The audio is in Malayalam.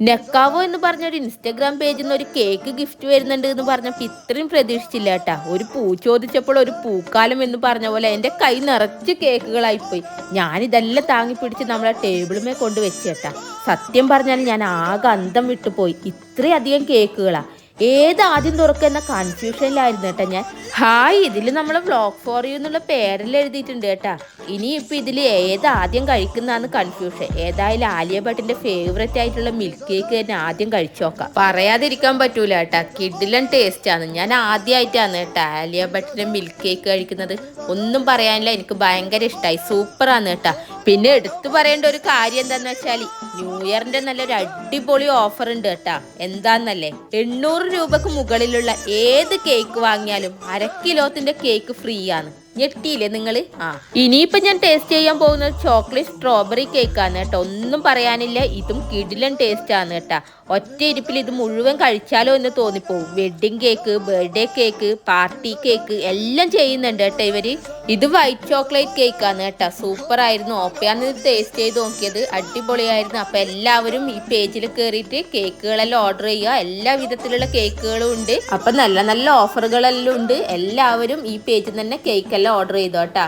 നെക്കാവോ എന്ന് പറഞ്ഞ ഒരു ഇൻസ്റ്റാഗ്രാം പേജിൽ നിന്ന് ഒരു കേക്ക് ഗിഫ്റ്റ് വരുന്നുണ്ട് എന്ന് പറഞ്ഞപ്പോൾ ഇത്രയും പ്രതീക്ഷിച്ചില്ല കേട്ടാ ഒരു പൂ ചോദിച്ചപ്പോൾ ഒരു പൂക്കാലം എന്ന് പറഞ്ഞ പോലെ എന്റെ കൈ നിറച്ച് കേക്കുകളായിപ്പോയി ഞാനിതെല്ലാം താങ്ങി പിടിച്ച് നമ്മളെ ടേബിളുമേ കൊണ്ട് വെച്ചേട്ടാ സത്യം പറഞ്ഞാൽ ഞാൻ ആകെ അന്തം വിട്ടുപോയി. ഇത്രയധികം കേക്കുകളാ ഏത് ആദ്യം തുറക്കുന്ന കൺഫ്യൂഷനിലായിരുന്നു കേട്ടോ ഞാൻ. ഹായ് ഇതിൽ നമ്മൾ വ്ളോഗ് ഫോർ യു എന്നുള്ള പേരിൽ എഴുതിയിട്ടുണ്ട് കേട്ടാ. ഇനിയിപ്പോൾ ഇതിൽ ഏത് ആദ്യം കഴിക്കുന്നതാണ് കൺഫ്യൂഷൻ ഏതായാലും ആലിയ ഭട്ടിന്റെ ഫേവറേറ്റ് ആയിട്ടുള്ള മിൽക്ക് കേക്ക് തന്നെ ആദ്യം കഴിച്ചു നോക്കാം പറയാതിരിക്കാൻ പറ്റൂല കേട്ടാ. കിഡിലൻ ടേസ്റ്റാണ് ഞാൻ ആദ്യമായിട്ടാണ് കേട്ടാ ആലിയ ഭട്ടിന്റെ മിൽക്ക് കേക്ക് കഴിക്കുന്നത്. ഒന്നും പറയാനില്ല. എനിക്ക് ഭയങ്കര ഇഷ്ടമായി സൂപ്പറാണ് കേട്ടാ. പിന്നെ എടുത്തു പറയേണ്ട ഒരു കാര്യം എന്താന്ന് വെച്ചാൽ ന്യൂ ഇയറിന്റെ നല്ലൊരു അടിപൊളി ഓഫർ ഉണ്ട് കേട്ടാ. എന്താന്നല്ലേ? എണ്ണൂറ് രൂപക്ക് മുകളിലുള്ള ഏത് കേക്ക് വാങ്ങിയാലും അര കിലോത്തിന്റെ കേക്ക് ഫ്രീ ആണ്. ഞെട്ടിയില്ലേ നിങ്ങൾ ആ. ഇനിയിപ്പോ ഞാൻ ടേസ്റ്റ് ചെയ്യാൻ പോകുന്ന ചോക്ലേറ്റ് സ്ട്രോബെറി കേക്കാണ് കേട്ടോ. ഒന്നും പറയാനില്ല. ഇതും കിടിലൻ ടേസ്റ്റ് ആണ് കേട്ടാ. ഒറ്റ ഇരിപ്പിൽ ഇത് മുഴുവൻ കഴിച്ചാലോ എന്ന് തോന്നിപ്പോവും. Wedding cake birthday cake party cake എല്ലാം ചെയ്യുന്നുണ്ട് കേട്ടോ ഇവർ. ഇത് വൈറ്റ് ചോക്ലേറ്റ് കേക്കാണ് കേട്ടോ. സൂപ്പർ ആയിരുന്നു. ഓപ്പയാന്ന് ടേസ്റ്റ് ചെയ്ത് നോക്കിയത് അടിപൊളിയായിരുന്നു. അപ്പൊ എല്ലാവരും ഈ പേജിൽ കയറിയിട്ട് കേക്കുകളെല്ലാം ഓർഡർ ചെയ്യുക. എല്ലാ വിധത്തിലുള്ള കേക്കുകളും ഉണ്ട്. അപ്പൊ നല്ല നല്ല ഓഫറുകളെല്ലാം ഉണ്ട്. എല്ലാവരും ഈ പേജിൽ തന്നെ കേക്കെല്ലാം ഓർഡർ ചെയ്തോട്ടാ